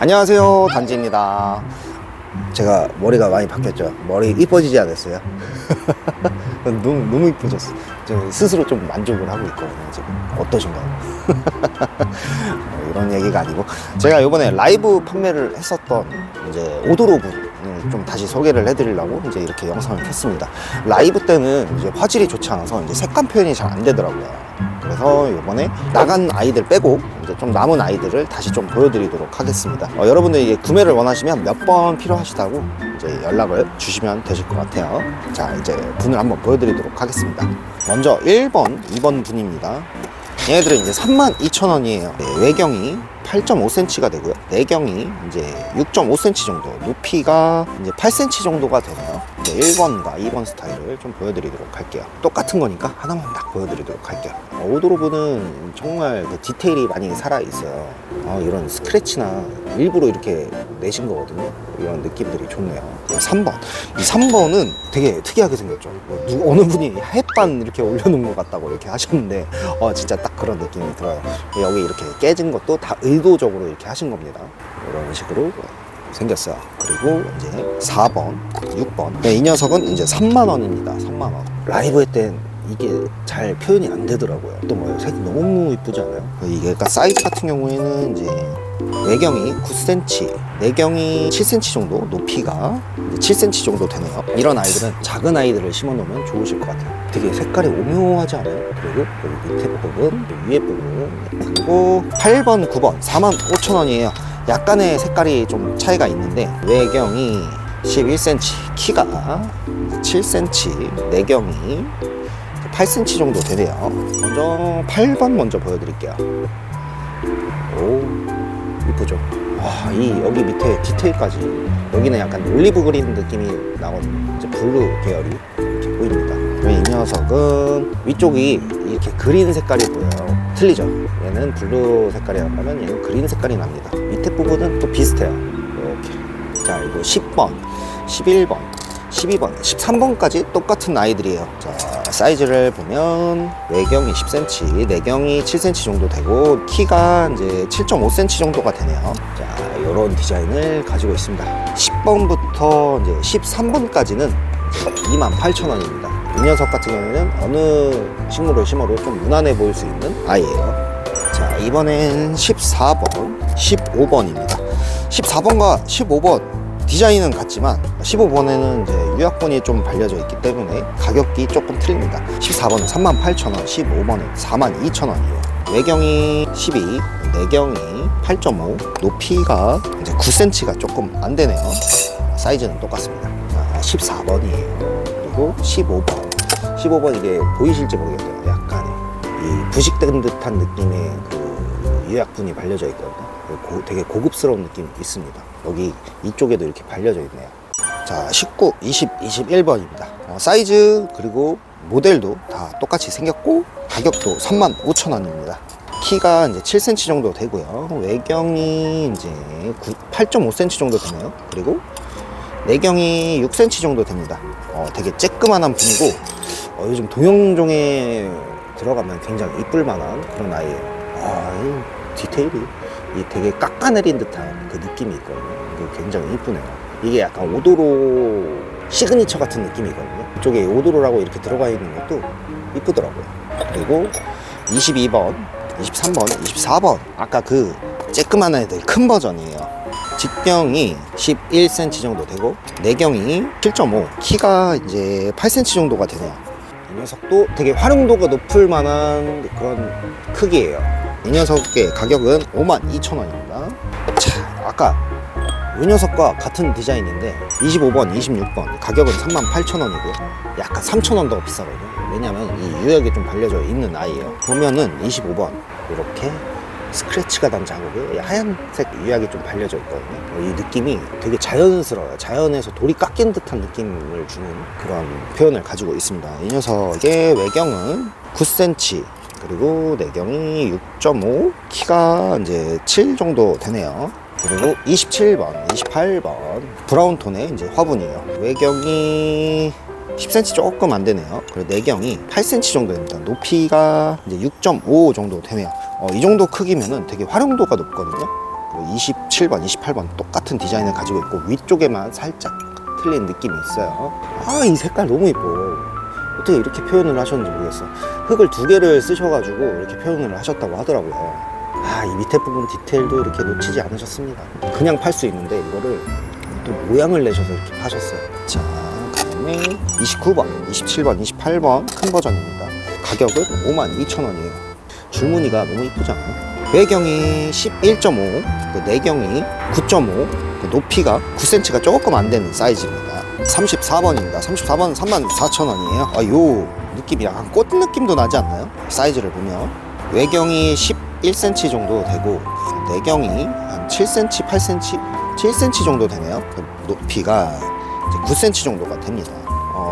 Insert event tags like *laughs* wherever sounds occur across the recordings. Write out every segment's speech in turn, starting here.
안녕하세요 단지입니다. 제가 머리가 많이 바뀌었죠. 머리 이뻐지지 않았어요? *laughs* 너무 너무 이뻐졌어 저 스스로 좀 만족을 하고 있거든요 지금. 어떠신가요? *laughs* 뭐 이런 얘기가 아니고. 제가 이번에 라이브 판매를 했었던 이제 오도로분을 좀 다시 소개를 해드리려고 이제 이렇게 영상을 켰습니다 라이브 때는 이제 화질이 좋지 않아서 이제 색감 표현이 잘 안 되더라고요 그래서 이번에 나간 아이들 빼고 이제 좀 남은 아이들을 다시 좀 보여드리도록 하겠습니다. 어, 여러분들 이게 구매를 원하시면 몇 번 필요하시다고 이제 연락을 주시면 되실 것 같아요. 자 이제 분을 한번 보여드리도록 하겠습니다. 먼저 1번, 2번 분입니다. 얘네들은 이제 32,000원이에요. 외경이 8.5cm가 되고요. 내경이 이제 6.5cm 정도, 높이가 이제 8cm 정도가 되네요. 이제 1번과 2번 스타일을 좀 보여드리도록 할게요. 똑같은 거니까 하나만 딱 보여드리도록 할게요. 어, 오도로브는 정말 그 디테일이 많이 살아있어요. 어, 이런 스크래치나 일부러 이렇게 내신 거거든요. 이런 느낌들이 좋네요. 3번. 이 3번은 되게 특이하게 생겼죠. 뭐 누, 어느 분이 햇반 이렇게 올려놓은 것 같다고 이렇게 하셨는데, 어, 진짜 딱 그런 느낌이 들어요. 여기 이렇게 깨진 것도 다 의도적으로 이렇게 하신 겁니다. 이런 식으로 생겼어요. 그리고 이제 4번, 6번. 네, 이 녀석은 이제 3만 원입니다. 3만 원. 라이브 할땐 이게 잘 표현이 안 되더라고요. 또 뭐요? 색이 너무 이쁘지 않아요? 이게 그러니까 사이즈 같은 경우에는 이제 외경이 9cm, 내경이 7cm 정도, 높이가 7cm 정도 되네요. 이런 아이들은 작은 아이들을 심어 놓으면 좋으실 것 같아요. 되게 색깔이 오묘하지 않아요? 그리고 여기 밑에 부분, 위에 부분, 그리고 8번, 9번 45,000원이에요. 약간의 색깔이 좀 차이가 있는데 외경이 11cm, 키가 7cm, 내경이 8cm 정도 되네요. 먼저 8번 먼저 보여드릴게요. 오, 이쁘죠? 와, 이 여기 밑에 디테일까지 여기는 약간 올리브 그린 느낌이 나거든요. 이제 블루 계열이 이렇게 보입니다. 이 녀석은 위쪽이 이렇게 그린 색깔이 보여요. 틀리죠? 얘는 블루 색깔이라고 하면 얘는 그린 색깔이 납니다. 밑에 부분은 또 비슷해요. 이렇게. 자, 이거 10번, 11번, 12번, 13번까지 똑같은 아이들이에요. 자, 사이즈를 보면 외경이 10cm, 내경이 7cm 정도 되고 키가 이제 7.5cm 정도가 되네요. 자, 이런 디자인을 가지고 있습니다. 10번부터 이제 13번까지는 28,000원입니다. 이 녀석 같은 경우에는 어느 식물을 심어도 좀 무난해 보일 수 있는 아이예요. 자, 이번엔 14번, 15번입니다. 14번과 15번 디자인은 같지만 15번에는 이제 유약본이 좀 발려져 있기 때문에 가격이 조금 틀립니다. 14번은 38,000원, 15번은 42,000원이에요. 외경이 12, 내경이 8.5, 높이가 이제 9cm가 조금 안 되네요. 사이즈는 똑같습니다. 자, 14번이에요. 그리고 15번. 15번 이게 보이실지 모르겠어요. 약간의 이 부식된 듯한 느낌의 그 유약분이 발려져 있거든요. 고- 되게 고급스러운 느낌이 있습니다. 여기 이쪽에도 이렇게 발려져 있네요. 자, 19, 20, 21번입니다. 어, 사이즈 그리고 모델도 다 똑같이 생겼고 가격도 35,000원입니다. 키가 이제 7cm 정도 되고요. 외경이 이제 8.5cm 정도 되네요. 그리고 내경이 6cm 정도 됩니다. 어, 되게 쬐끄만한 분이고 어, 요즘 동영종에 들어가면 굉장히 이쁠 만한 그런 아이예요. 아, 이 디테일이 이 되게 깎아내린 듯한 그 느낌이 있거든요. 이게 굉장히 이쁘네요. 이게 약간 오도로 시그니처 같은 느낌이거든요. 이쪽에 오도로라고 이렇게 들어가 있는 것도 이쁘더라고요. 그리고 22번, 23번, 24번. 아까 그 쬐끄만 애들 큰 버전이에요. 직경이 11cm 정도 되고 내경이 7.5 키가 이제 8cm 정도가 되네요 이 녀석도 되게 활용도가 높을 만한 그런 크기예요. 이 녀석의 가격은 52,000원입니다. 자 아까 이 녀석과 같은 디자인인데 25번 26번 가격은 38,000원이고요. 약간 3,000원 더 비싸거든요. 왜냐면 이 유역이 좀 발려져 있는 아이예요. 보면은 25번 이렇게 스크래치가 난 자국에 하얀색 유약이 좀 발려져 있거든요. 어, 이 느낌이 되게 자연스러워요. 자연에서 돌이 깎인 듯한 느낌을 주는 그런 표현을 가지고 있습니다. 이 녀석의 외경은 9cm, 그리고 내경이 6.5, 키가 이제 7 정도 되네요. 그리고 27번, 28번 브라운 톤의 이제 화분이에요. 외경이 10cm 조금 안 되네요. 그리고 내경이 8cm 정도 됩니다. 높이가 이제 6.5 정도 되네요. 어, 이 정도 크기면은 되게 활용도가 높거든요. 그리고 27번, 28번 똑같은 디자인을 가지고 있고 위쪽에만 살짝 틀린 느낌이 있어요. 아, 이 색깔 너무 이뻐. 어떻게 이렇게 표현을 하셨는지 모르겠어. 흙을 두 개를 쓰셔가지고 이렇게 표현을 하셨다고 하더라고요. 아, 이 밑에 부분 디테일도 이렇게 놓치지 않으셨습니다. 그냥 팔 수 있는데 이거를 또 모양을 내셔서 이렇게 파셨어요. 자, 그다음에 29번, 27번, 28번 큰 버전입니다. 가격은 52,000원이에요. 줄무늬가 너무 이쁘지 않아요? 외경이 11.5, 그 내경이 9.5, 그 높이가 9cm가 조금 안 되는 사이즈입니다. 34번입니다. 34번은 34,000원이에요. 아, 요 느낌이 약간 꽃 느낌도 나지 않나요? 사이즈를 보면 외경이 11cm 정도 되고 내경이 한 7cm, 8cm, 7cm 정도 되네요. 그 높이가 이제 9cm 정도가 됩니다.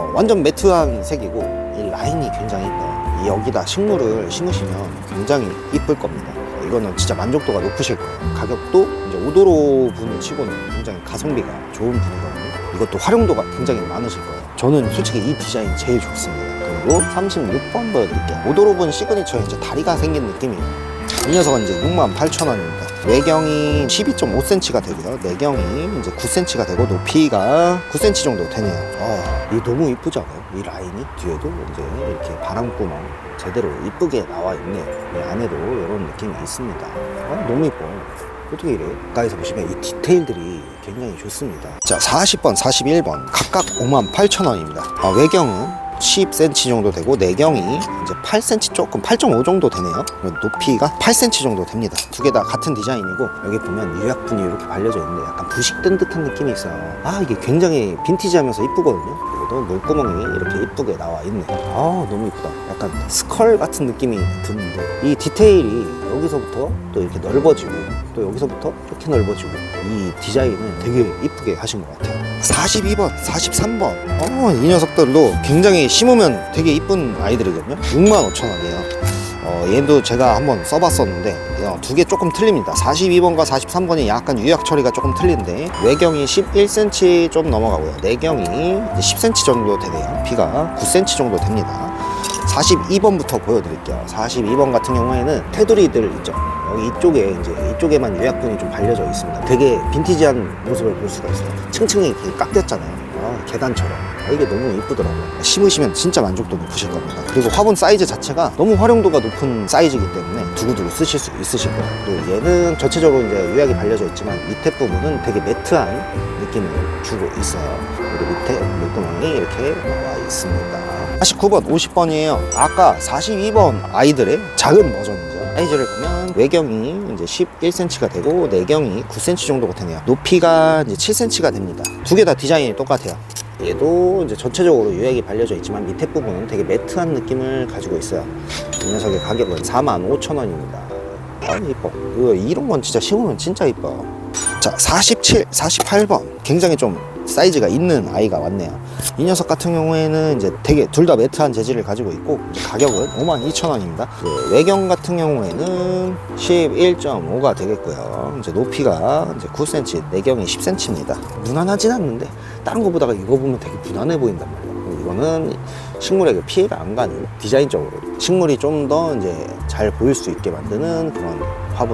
어, 완전 매트한 색이고 이 라인이 굉장히 이뻐요. 이 여기다 식물을 심으시면 굉장히 이쁠 겁니다. 어, 이거는 진짜 만족도가 높으실 거예요. 가격도 이제 오도로 분 치고는 굉장히 가성비가 좋은 분이거든요. 이것도 활용도가 굉장히 많으실 거예요. 저는 솔직히 이 디자인 제일 좋습니다. 그리고 36번 보여드릴게요. 오도로분 시그니처에 이제 다리가 생긴 느낌이에요. 이 녀석은 이제 68,000원입니다. 외경이 12.5cm가 되고요. 내경이 이제 9cm가 되고 높이가 9cm 정도 되네요. 아, 이 너무 이쁘지 않아요? 이 라인이 뒤에도 이제 이렇게 바람구멍 제대로 이쁘게 나와 있네요. 이 안에도 이런 느낌이 있습니다. 아, 너무 이뻐. 어떻게 이래? 가까이서 보시면 이 디테일들이 굉장히 좋습니다. 자, 40번, 41번 각각 58,000원입니다. 아, 외경은 10cm 정도 되고 내경이 이제 8cm 조금 8.5 정도 되네요. 높이가 8cm 정도 됩니다. 두 개 다 같은 디자인이고 여기 보면 유약분이 이렇게 발려져 있는데 약간 부식된 듯한 느낌이 있어요. 아 이게 굉장히 빈티지하면서 이쁘거든요. 그리고 물구멍이 이렇게 이쁘게 나와 있네. 아 너무 이쁘다. 약간 스컬 같은 느낌이 드는데 이 디테일이 여기서부터 또 이렇게 넓어지고 또 여기서부터 이렇게 넓어지고 이 디자인은 되게 이쁘게 하신 것 같아요. 42번, 43번. 어, 이 녀석들도 굉장히 심으면 되게 이쁜 아이들이거든요. 65,000원이에요. 어, 얘도 제가 한번 써봤었는데 어, 두개 조금 틀립니다. 42번과 43번이 약간 유약 처리가 조금 틀린데 외경이 11cm 좀 넘어가고요. 내경이 10cm 정도 되네요. 비가 9cm 정도 됩니다. 42번부터 보여드릴게요. 42번 같은 경우에는 테두리들 있죠. 이쪽에 이제 이쪽에만 유약분이 좀 발려져 있습니다. 되게 빈티지한 모습을 볼 수가 있어요. 층층이 이렇게 깎였잖아요. 아, 계단처럼. 아, 이게 너무 이쁘더라고요. 심으시면 진짜 만족도 높으실 겁니다. 그리고 화분 사이즈 자체가 너무 활용도가 높은 사이즈이기 때문에 두고두고 쓰실 수 있으실 거예요. 또 얘는 전체적으로 이제 유약이 발려져 있지만 밑에 부분은 되게 매트한 느낌을 주고 있어요. 그리고 밑에 물구멍이 이렇게 나와 있습니다. 49번, 50번이에요. 아까 42번 아이들의 작은 버전이죠. 사이즈를 보면 외경이 이제 11cm가 되고 내경이 9cm 정도가 되네요. 높이가 이제 7cm가 됩니다. 두 개 다 디자인이 똑같아요. 얘도 이제 전체적으로 유액이 발려져 있지만 밑에 부분은 되게 매트한 느낌을 가지고 있어요. 이 녀석의 가격은 45,000원입니다. 아, 이뻐. 이런 건 진짜 심으면 진짜 이뻐. 자, 47, 48번. 굉장히 좀 사이즈가 있는 아이가 왔네요. 이 녀석 같은 경우에는 이제 되게 둘 다 매트한 재질을 가지고 있고 가격은 52,000원입니다. 그 외경 같은 경우에는 11.5가 되겠고요. 이제 높이가 이제 9cm, 내경이 10cm입니다. 무난하진 않는데 다른 거보다가 이거 보면 되게 무난해 보인단 말이에요. 이거는 식물에게 피해가 안 가는 디자인적으로 식물이 좀 더 이제 잘 보일 수 있게 만드는 그런 아,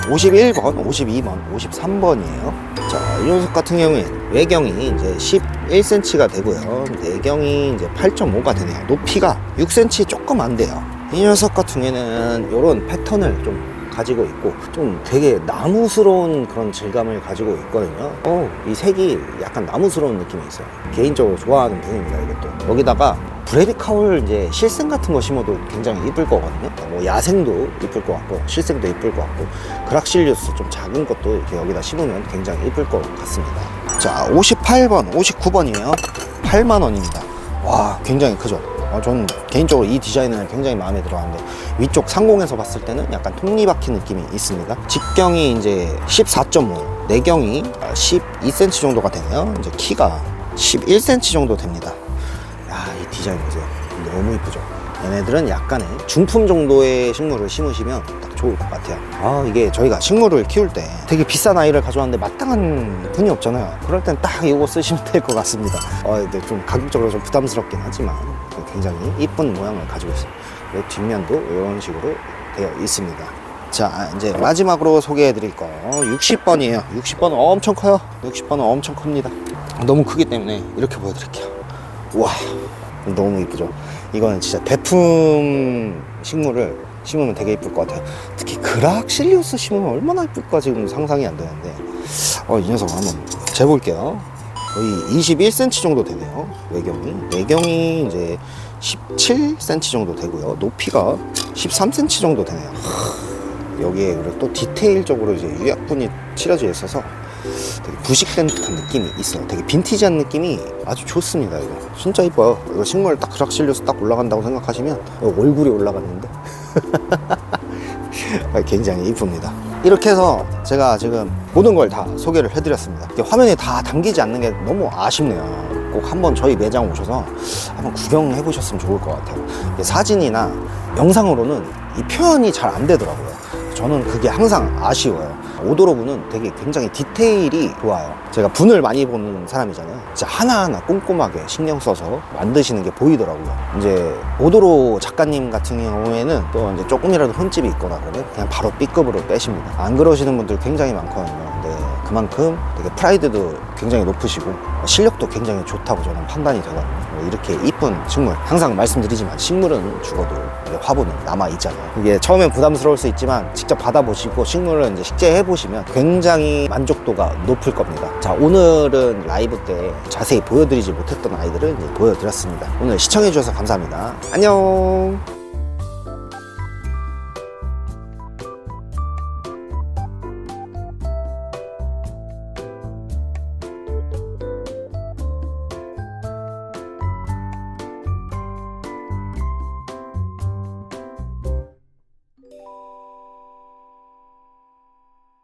51번, 52번, 53번이에요. 자, 이 녀석 같은 경우에 외경이 이제 11cm가 되고요. 내경이 이제 8.5가 되네요. 높이가 6cm 조금 안 돼요. 이 녀석 같은 경우에는 이런 패턴을 좀 가지고 있고 좀 되게 나무스러운 그런 질감을 가지고 있거든요. 어, 이 색이 약간 나무스러운 느낌이 있어요. 개인적으로 좋아하는 분입니다, 이것도. 여기다가 브레디 카울 이제 실생 같은 거 심어도 굉장히 이쁠 거거든요. 뭐 야생도 이쁠 것 같고 실생도 이쁠 것 같고 그락실리우스 좀 작은 것도 이렇게 여기다 심으면 굉장히 이쁠 것 같습니다. 자, 58번, 59번이에요. 8만 원입니다. 와, 굉장히 크죠. 어, 저는 개인적으로 이 디자인은 굉장히 마음에 들어하는데 위쪽 상공에서 봤을 때는 약간 톱니바퀴 느낌이 있습니다. 직경이 이제 14.5, 내경이 12cm 정도가 되네요. 이제 키가 11cm 정도 됩니다. 야, 이 디자인 보세요. 너무 이쁘죠? 얘네들은 약간의 중품 정도의 식물을 심으시면 딱 좋을 것 같아요. 아, 이게 저희가 식물을 키울 때 되게 비싼 아이를 가져왔는데 마땅한 분이 없잖아요. 그럴 땐 딱 이거 쓰시면 될 것 같습니다. 어, 근데 좀 가격적으로 좀 부담스럽긴 하지만 굉장히 이쁜 모양을 가지고 있어요. 이 뒷면도 이런 식으로 되어 있습니다. 자, 이제 마지막으로 소개해 드릴 거 60번이에요 60번은 엄청 커요 60번은 엄청 큽니다 너무 크기 때문에 이렇게 보여드릴게요 와 너무 이쁘죠? 이거는 진짜 대품 식물을 심으면 되게 이쁠 것 같아요. 특히 그락실리우스 심으면 얼마나 이쁠까 지금 상상이 안 되는데. 어, 이 녀석을 한번 재볼게요. 거의 21cm 정도 되네요 외경이. 외경이 이제 17cm 정도 되고요. 높이가 13cm 정도 되네요. 하, 여기에 그리고 또 디테일적으로 이제 유약분이 칠해져 있어서 되게 부식된 듯한 느낌이 있어요 되게 빈티지한 느낌이 아주 좋습니다 이거 진짜 이뻐요 이거 식물 딱 그락 실려서 딱 올라간다고 생각하시면 얼굴이 올라갔는데 *laughs* 아, 굉장히 이쁩니다. 이렇게 해서 제가 지금 모든 걸 다 소개를 해드렸습니다. 화면에 다 담기지 않는 게 너무 아쉽네요. 꼭 한번 저희 매장 오셔서 한번 구경해 보셨으면 좋을 것 같아요. 사진이나 영상으로는 이 표현이 잘 안 되더라고요. 저는 그게 항상 아쉬워요. 오도로분은 되게 굉장히 디테일이 좋아요. 제가 분을 많이 보는 사람이잖아요. 진짜 하나하나 꼼꼼하게 신경 써서 만드시는 게 보이더라고요. 이제 오도로 작가님 같은 경우에는 또 이제 조금이라도 혼집이 있거나 그러면 그냥 바로 B급으로 빼십니다. 안 그러시는 분들 굉장히 많거든요. 그만큼 되게 프라이드도 굉장히 높으시고 실력도 굉장히 좋다고 저는 판단이 되거든요. 뭐 이렇게 이쁜 식물 항상 말씀드리지만 식물은 죽어도 화분은 남아 있잖아요. 이게 처음엔 부담스러울 수 있지만 직접 받아보시고 식물을 이제 식재해 보시면 굉장히 만족도가 높을 겁니다. 자 오늘은 라이브 때 자세히 보여드리지 못했던 아이들을 보여드렸습니다. 오늘 시청해 주셔서 감사합니다. 안녕.